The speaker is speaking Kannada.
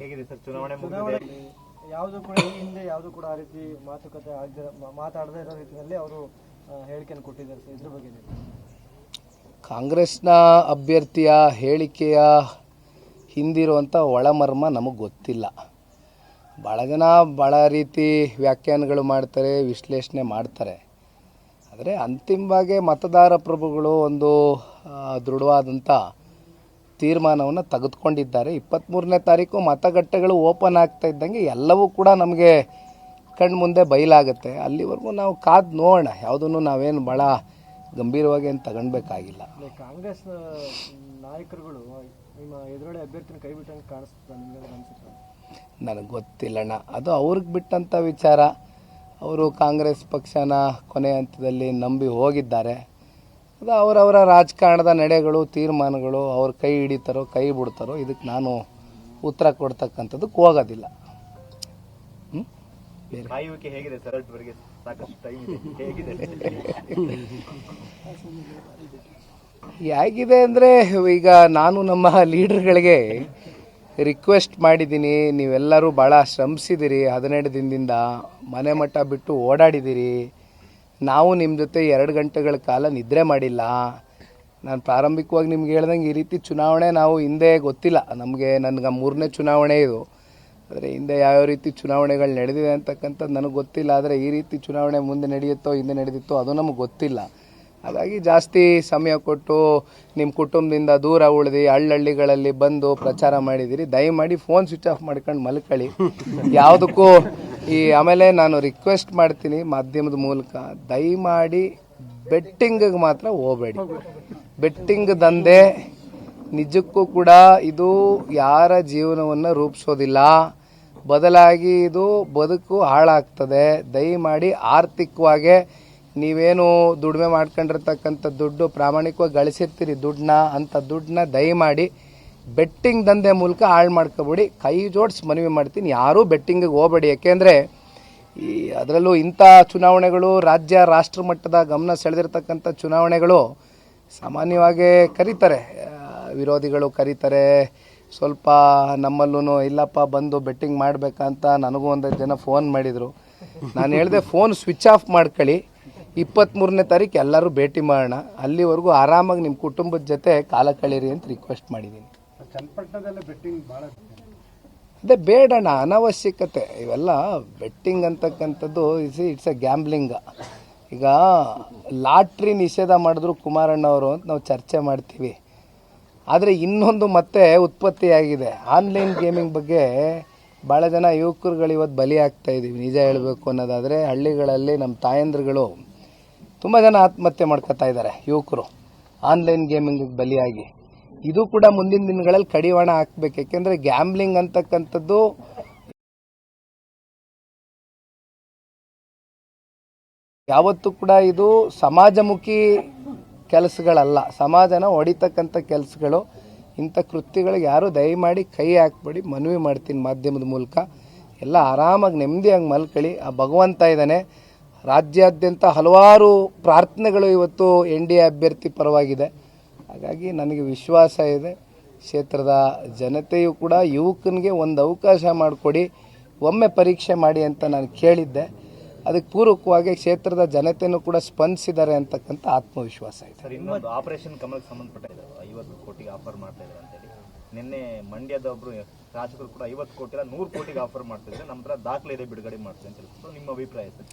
ಹೇಗಿದೆ ಸರ್? ಚುನಾವಣೆ ಚುನಾವಣೆಯಲ್ಲಿ ಯಾವುದು ಕೂಡ ಈ ಹಿಂದೆ ಯಾವುದು ಕೂಡ ಆ ರೀತಿ ಮಾತುಕತೆ ಆಗದೆ ಮಾತಾಡದೇ ಇರೋ ರೀತಿಯಲ್ಲಿ ಅವರು ಹೇಳಿಕೆಯನ್ನು ಕೊಟ್ಟಿದ್ದಾರೆ ಸರ್. ಇದ್ರ ಬಗ್ಗೆ ಕಾಂಗ್ರೆಸ್ನ ಅಭ್ಯರ್ಥಿಯ ಹೇಳಿಕೆಯ ಹಿಂದಿರುವಂಥ ಒಳಮರ್ಮ ನಮಗೆ ಗೊತ್ತಿಲ್ಲ. ಭಾಳ ಜನ ಭಾಳ ರೀತಿ ವ್ಯಾಖ್ಯಾನಗಳು ಮಾಡ್ತಾರೆ ವಿಶ್ಲೇಷಣೆ ಮಾಡ್ತಾರೆ. ಆದರೆ ಅಂತಿಮವಾಗಿ ಮತದಾರ ಪ್ರಭುಗಳು ಒಂದು ದೃಢವಾದಂಥ ತೀರ್ಮಾನವನ್ನು ತೆಗೆದುಕೊಂಡಿದ್ದಾರೆ. ಇಪ್ಪತ್ತ್ಮೂರನೇ ತಾರೀಕು ಮತಗಟ್ಟೆಗಳು ಓಪನ್ ಆಗ್ತಾ ಇದ್ದಂಗೆ ಎಲ್ಲವೂ ಕೂಡ ನಮಗೆ ಕಣ್ಮುಂದೆ ಬಯಲಾಗುತ್ತೆ. ಅಲ್ಲಿವರೆಗೂ ನಾವು ಕಾದು ನೋಡೋಣ. ಯಾವುದನ್ನು ನಾವೇನು ಭಾಳ ಗಂಭೀರವಾಗಿ ಏನು ತಗೊಳ್ಬೇಕಾಗಿಲ್ಲ ಕಾಂಗ್ರೆಸ್ ನಾಯಕರುಗಳು ನಿಮ್ಮ ಎದುರುಗಡೆ ಅಭ್ಯರ್ಥಿನ ಕೈ ಬಿಟ್ಟಂಗೆ ಕಾಣಿಸ್ತದೆ ನಿಮಗೆ ಅನ್ಸುತ್ತೆ. ನನಗೆ ಗೊತ್ತಿಲ್ಲಣ್ಣ. ಅದು ಅವ್ರಿಗೆ ಬಿಟ್ಟಂಥ ವಿಚಾರ. ಅವರು ಕಾಂಗ್ರೆಸ್ ಪಕ್ಷನ ಕೊನೆ ಹಂತದಲ್ಲಿ ನಂಬಿ ಹೋಗಿದ್ದಾರೆ. ಅದು ಅವರವರ ರಾಜಕಾರಣದ ನಡೆಗಳು ತೀರ್ಮಾನಗಳು ಅವ್ರ ಕೈ ಹಿಡಿತಾರೋ ಕೈ ಬಿಡ್ತಾರೋ ಇದಕ್ಕೆ ನಾನು ಉತ್ತರ ಕೊಡ್ತಕ್ಕಂಥದ್ದಕ್ಕೆ ಹೋಗೋದಿಲ್ಲ. ಹೇಗಿದೆ ಅಂದರೆ ಈಗ ನಾನು ನಮ್ಮ ಲೀಡರ್ಗಳಿಗೆ ರಿಕ್ವೆಸ್ಟ್ ಮಾಡಿದ್ದೀನಿ. ನೀವೆಲ್ಲರೂ ಭಾಳ ಶ್ರಮಿಸಿದ್ದೀರಿ ಹದಿನೆಂಟು ದಿನದಿಂದ ಮನೆ ಮಟ್ಟ ಬಿಟ್ಟು ಓಡಾಡಿದ್ದೀರಿ ನಾವು ನಿಮ್ಮ ಜೊತೆ ಎರಡು ಗಂಟೆಗಳ ಕಾಲ ನಿದ್ರೆ ಮಾಡಿಲ್ಲ. ನಾನು ಪ್ರಾರಂಭಿಕವಾಗಿ ನಿಮ್ಗೆ ಹೇಳ್ದಂಗೆ ಈ ರೀತಿ ಚುನಾವಣೆ ನಾವು ಹಿಂದೆ ಗೊತ್ತಿಲ್ಲ. ನಮಗೆ ನನಗೆ ಮೂರನೇ ಚುನಾವಣೆ ಇದು. ಆದರೆ ಹಿಂದೆ ಯಾವ್ಯಾವ ರೀತಿ ಚುನಾವಣೆಗಳು ನಡೆದಿದೆ ಅಂತಕ್ಕಂಥದ್ದು ನನಗೆ ಗೊತ್ತಿಲ್ಲ. ಆದರೆ ಈ ರೀತಿ ಚುನಾವಣೆ ಮುಂದೆ ನಡೆಯುತ್ತೋ, ಹಿಂದೆ ನಡೆದಿತ್ತೋ ಅದು ನಮಗೆ ಗೊತ್ತಿಲ್ಲ. ಹಾಗಾಗಿ ಜಾಸ್ತಿ ಸಮಯ ಕೊಟ್ಟು ನಿಮ್ಮ ಕುಟುಂಬದಿಂದ ದೂರ ಉಳಿದು, ಹಳ್ಳಹಳ್ಳಿಗಳಲ್ಲಿ ಬಂದು ಪ್ರಚಾರ ಮಾಡಿದ್ದೀರಿ ದಯಮಾಡಿ ಫೋನ್ ಸ್ವಿಚ್ ಆಫ್ ಮಾಡ್ಕೊಂಡು ಮಲ್ಕೊಳ್ಳಿ. ಯಾವುದಕ್ಕೂ ಈ ಆಮೇಲೆ ನಾನು ರಿಕ್ವೆಸ್ಟ್ ಮಾಡ್ತೀನಿ ಮಾಧ್ಯಮದ ಮೂಲಕ. ದಯಮಾಡಿ ಬೆಟ್ಟಿಂಗಿಗೆ ಮಾತ್ರ ಹೋಗಬೇಡಿ. ಬೆಟ್ಟಿಂಗ್ ದಂಧೆ ನಿಜಕ್ಕೂ ಕೂಡ ಇದು ಯಾರ ಜೀವನವನ್ನು ರೂಪಿಸೋದಿಲ್ಲ. ಬದಲಾಗಿ ಇದು ಬದುಕು ಹಾಳಾಗ್ತದೆ. ದಯಮಾಡಿ ಆರ್ಥಿಕವಾಗಿ ನೀವೇನು ದುಡಿಮೆ ಮಾಡ್ಕೊಂಡಿರ್ತಕ್ಕಂಥ ದುಡ್ಡು ಪ್ರಾಮಾಣಿಕವಾಗಿ ಗಳಿಸಿರ್ತೀರಿ ದುಡ್ಡನ್ನ ಅಂಥ ದುಡ್ಡನ್ನ ದಯಮಾಡಿ ಬೆಟ್ಟಿಂಗ್ ದಂಧೆ ಮೂಲಕ ಹಾಳು ಮಾಡ್ಕೊಬೇಡಿ. ಕೈ ಜೋಡಿಸಿ ಮನವಿ ಮಾಡ್ತೀನಿ. ಯಾರೂ ಬೆಟ್ಟಿಂಗಿಗೆ ಹೋಗಬೇಡಿ. ಯಾಕೆಂದರೆ ಈ ಅದರಲ್ಲೂ ಇಂಥ ಚುನಾವಣೆಗಳು ರಾಜ್ಯ, ರಾಷ್ಟ್ರ ಮಟ್ಟದ ಗಮನ ಸೆಳೆದಿರ್ತಕ್ಕಂಥ ಚುನಾವಣೆಗಳು ಸಾಮಾನ್ಯವಾಗಿ ಕರೀತಾರೆ. ವಿರೋಧಿಗಳು ಕರೀತಾರೆ. ಸ್ವಲ್ಪ ನಮ್ಮಲ್ಲೂ ಇಲ್ಲಪ್ಪ, ಬಂದು ಬೆಟ್ಟಿಂಗ್ ಮಾಡಬೇಕಂತ ನನಗೂ ಒಂದೈದು ಜನ ಫೋನ್ ಮಾಡಿದರು. ನಾನು ಹೇಳಿದೆ, ಫೋನ್ ಸ್ವಿಚ್ ಆಫ್ ಮಾಡ್ಕೊಳ್ಳಿ. ಇಪ್ಪತ್ತ್ಮೂರನೇ ತಾರೀಕು ಎಲ್ಲರೂ ಭೇಟಿ ಮಾಡೋಣ. ಅಲ್ಲಿವರೆಗೂ ಆರಾಮಾಗಿ ನಿಮ್ಮ ಕುಟುಂಬದ ಜೊತೆ ಕಾಲ ಕಳೀರಿ ಅಂತ ರಿಕ್ವೆಸ್ಟ್ ಮಾಡಿದ್ದೀನಿ ಅದೇ ಬೇಡಣ್ಣ, ಅನವಶ್ಯಕತೆ. ಇವೆಲ್ಲ ಬೆಟ್ಟಿಂಗ್ ಅಂತಕ್ಕಂಥದ್ದು ಇಸ್ ಇಟ್ಸ್ ಎ ಗ್ಯಾಂಬ್ಲಿಂಗ್ ಈಗ ಲಾಟ್ರಿ ನಿಷೇಧ ಮಾಡಿದ್ರು ಕುಮಾರಣ್ಣ ಅವರು ಅಂತ ನಾವು ಚರ್ಚೆ ಮಾಡ್ತೀವಿ. ಆದರೆ ಇನ್ನೊಂದು ಮತ್ತೆ ಉತ್ಪತ್ತಿಯಾಗಿದೆ. ಆನ್ಲೈನ್ ಗೇಮಿಂಗ್ ಬಗ್ಗೆ ಭಾಳ ಜನ ಯುವಕರುಗಳು ಇವತ್ತು ಬಲಿ ಆಗ್ತಾ ಇದ್ದೀವಿ. ನಿಜ ಹೇಳಬೇಕು ಅನ್ನೋದಾದರೆ ಹಳ್ಳಿಗಳಲ್ಲಿ ನಮ್ಮ ತಾಯಂದ್ರುಗಳು ತುಂಬ ಜನ ಆತ್ಮಹತ್ಯೆ ಮಾಡ್ಕೋತಾ ಇದ್ದಾರೆ, ಯುವಕರು. ಆನ್ಲೈನ್ ಗೇಮಿಂಗ್ ಬಲಿಯಾಗಿ. ಇದು ಕೂಡ ಮುಂದಿನ ದಿನಗಳಲ್ಲಿ ಕಡಿವಾಣ ಹಾಕ್ಬೇಕು. ಯಾಕೆಂದ್ರೆ ಗ್ಯಾಮ್ಲಿಂಗ್ ಅಂತಕ್ಕಂಥದ್ದು ಯಾವತ್ತೂ ಕೂಡ ಇದು ಸಮಾಜಮುಖಿ ಕೆಲಸಗಳಲ್ಲ. ಸಮಾಜನ ಹೊಡಿತಕ್ಕಂಥ ಕೆಲಸಗಳು. ಇಂಥ ಕೃತ್ಯಗಳಿಗೆ ಯಾರು ದಯಮಾಡಿ ಕೈ ಹಾಕ್ಬೇಡಿ, ಮನವಿ ಮಾಡ್ತೀನಿ ಮಾಧ್ಯಮದ ಮೂಲಕ. ಎಲ್ಲ ಆರಾಮಾಗಿ, ನೆಮ್ಮದಿಯಾಗಿ ಮಲ್ಕೊಳ್ಳಿ. ಆ ಭಗವಂತ ಇದ್ದಾನೆ. ರಾಜ್ಯಾದ್ಯಂತ ಹಲವಾರು ಪ್ರಾರ್ಥನೆಗಳು ಇವತ್ತು ಎನ್ ಡಿ ಎ ಅಭ್ಯರ್ಥಿ ಪರವಾಗಿದೆ. ಹಾಗಾಗಿ ನನಗೆ ವಿಶ್ವಾಸ ಇದೆ. ಕ್ಷೇತ್ರದ ಜನತೆಯು ಕೂಡ ಯುವಕನಿಗೆ ಒಂದು ಅವಕಾಶ ಮಾಡಿಕೊಡಿ, ಒಮ್ಮೆ ಪರೀಕ್ಷೆ ಮಾಡಿ ಅಂತ ನಾನು ಕೇಳಿದ್ದೆ. ಅದಕ್ಕೆ ಪೂರಕವಾಗಿ ಕ್ಷೇತ್ರದ ಜನತೆಯೂ ಕೂಡ ಸ್ಪಂದಿಸಿದ್ದಾರೆ ಅಂತಕ್ಕಂಥ ಆತ್ಮವಿಶ್ವಾಸ ಇದೆ. ಆಪರೇಷನ್ ಕಮಲಕ್ಕೆ ಸಂಬಂಧಪಟ್ಟ ಐವತ್ತು ಕೋಟಿಗೆ ಆಫರ್ ಮಾಡ್ತಾ ಇದ್ದಾರೆ ಅಂತೇಳಿ ನಿನ್ನೆ ಮಂಡ್ಯದ ಒಬ್ಬರು ಶಾಸಕರು ಕೂಡ ಐವತ್ತು ಕೋಟಿ ನೂರು ಕೋಟಿಗೆ ಆಫರ್ ಮಾಡ್ತಿದ್ರೆ ನಮ್ಮ ಹತ್ರ ದಾಖಲೆ ಇದೆ, ಬಿಡುಗಡೆ ಮಾಡ್ತೀವಿ ಅಂತ ಹೇಳ್ಬಿಟ್ಟು ನಿಮ್ಮ ಅಭಿಪ್ರಾಯ ಸರ್?